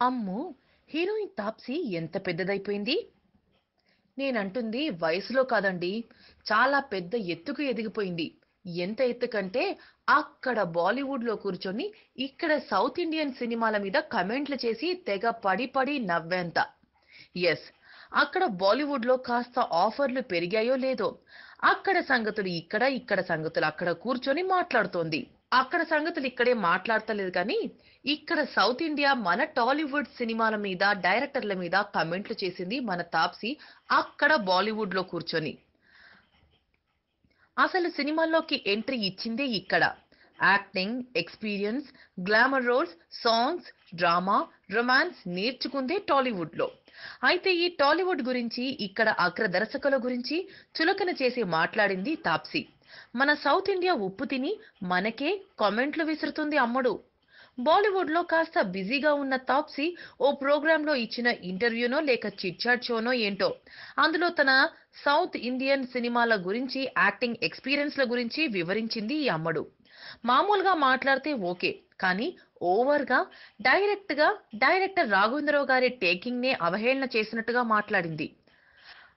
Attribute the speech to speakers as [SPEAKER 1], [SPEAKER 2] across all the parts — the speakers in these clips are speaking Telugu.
[SPEAKER 1] అమ్మో హీరోయిన్ తాప్సీ ఎంత పెద్దదైపోయింది? నేనంటుంది వయసులో కాదండి చాలా పెద్ద ఎత్తుకు ఎదిగిపోయింది. ఎంత ఎత్తు కంటే అక్కడ బాలీవుడ్లో కూర్చొని ఇక్కడ సౌత్ ఇండియన్ సినిమాల మీద కమెంట్లు చేసి తెగ పడి పడి నవ్వేంత. ఎస్ అక్కడ బాలీవుడ్లో కాస్త ఆఫర్లు పెరిగాయో లేదో అక్కడ సంగతులు ఇక్కడ ఇక్కడ సంగతులు అక్కడ కూర్చొని మాట్లాడుతోంది. అక్కడ సంగతులు ఇక్కడే మాట్లాడతలేదు కానీ ఇక్కడ సౌత్ ఇండియా మన టాలీవుడ్ సినిమాల మీద డైరెక్టర్ల మీద కమెంట్లు చేసింది మన తాప్సి అక్కడ బాలీవుడ్లో కూర్చొని. అసలు సినిమాల్లోకి ఎంట్రీ ఇచ్చిందే ఇక్కడ. Acting experience glamour roles songs drama romance నేర్చుకుందే టాలీవుడ్లో. అయితే ఈ టాలీవుడ్ గురించి ఇక్కడ అగ్ర దర్శకుల గురించి చులకన చేసి మాట్లాడింది తాప్సీ. మన సౌత్ ఇండియా ఉప్పు తిని మనకే కామెంట్లు విసురుతుంది అమ్మడు. బాలీవుడ్లో కాస్త బిజీగా ఉన్న తాప్సీ ఓ ప్రోగ్రాంలో ఇచ్చిన ఇంటర్వ్యూనో లేక చిట్చాట్ షోనో ఏంటో. అందులో తన సౌత్ ఇండియన్ సినిమాల గురించి యాక్టింగ్ ఎక్స్పీరియన్స్ల గురించి వివరించింది ఈ అమ్మడు. మామూలుగా మాట్లాడితే ఓకే కానీ ఓవర్గా డైరెక్ట్గా డైరెక్టర్ రాఘవేంద్రరావు గారి టేకింగ్ నే అవహేళన చేసినట్టుగా మాట్లాడింది.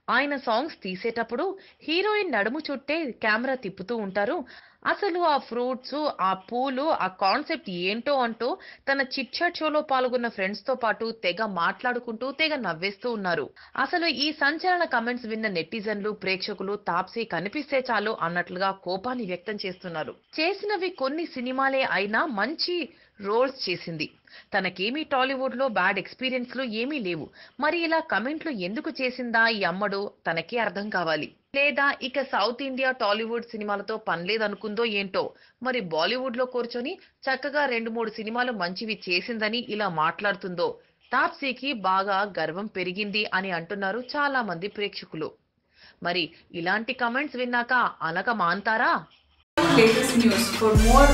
[SPEAKER 1] ఆయన సాంగ్స్ తీసేటప్పుడు హీరోయిన్ నడుము చుట్టే కెమెరా తిప్పుతూ ఉంటారు. అసలు ఆ ఫ్రూట్స్ ఆ పూలు ఆ కాన్సెప్ట్ ఏంటో అంటూ తన చిట్ చాట్ షోలో పాల్గొన్న ఫ్రెండ్స్తో పాటు తెగ మాట్లాడుకుంటూ తెగ నవ్వేస్తూ ఉన్నారు. అసలు ఈ సంచలన కమెంట్స్ విన్న నెటిజన్లు ప్రేక్షకులు తాప్సీ కనిపిస్తే చాలు అన్నట్లుగా కోపాన్ని వ్యక్తం చేస్తున్నారు. చేసినవి కొన్ని సినిమాలే అయినా మంచి రోల్స్ చేసింది. తనకేమీ టాలీవుడ్లో బ్యాడ్ ఎక్స్పీరియన్స్లు ఏమీ లేవు. మరి ఇలా కమెంట్లు ఎందుకు చేసిందా ఈ అమ్మడు? తనకే అర్థం కావాలి. లేదా ఇక సౌత్ ఇండియా టాలీవుడ్ సినిమాలతో పనిలేదనుకుందో ఏంటో. మరి బాలీవుడ్లో కూర్చొని చక్కగా రెండు మూడు సినిమాలు మంచివి చేసిందని ఇలా మాట్లాడుతుందో. తాప్సీకి బాగా గర్వం పెరిగింది అని అంటున్నారు చాలా మంది ప్రేక్షకులు. మరి ఇలాంటి కమెంట్స్ విన్నాక అనక మాంతారా?
[SPEAKER 2] Latest news for more.